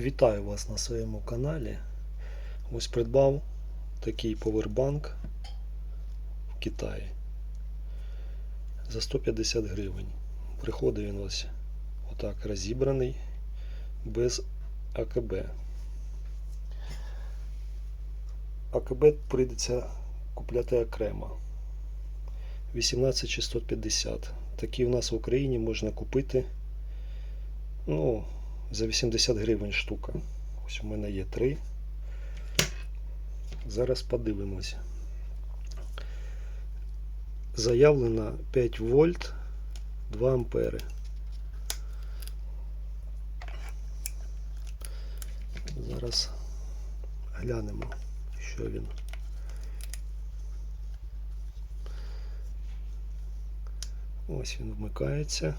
Вітаю вас на своєму каналі. Ось придбав такий повербанк в Китаї за 150 гривень. Приходить він ось отак розібраний без АКБ. АКБ прийдеться купляти окремо. 18650. Такі в нас в Україні можна купити ну, за 80 гривень штука. Ось у мене є три. Зараз подивимося. Заявлено 5 вольт 2 ампери. Зараз глянемо, що він. Ось він вмикається.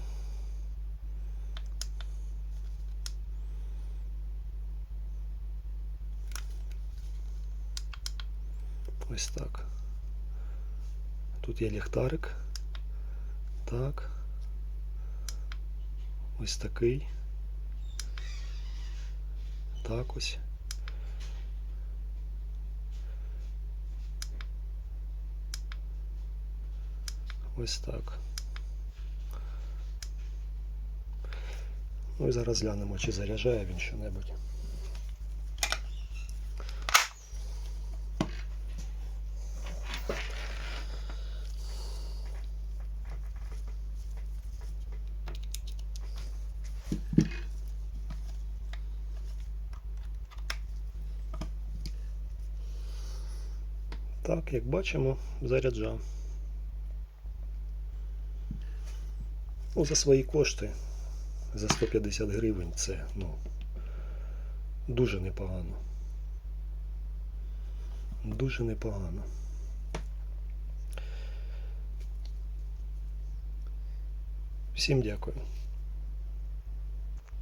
Ось так. Тут є ліхтарик. Так. Ось такий. Так ось. Ось так. Ну і зараз глянемо, чи заряджає він що-небудь. Так, як бачимо, заряджав. Ну, за свої кошти, за 150 гривень це ну, дуже непогано. Дуже непогано. Всім дякую.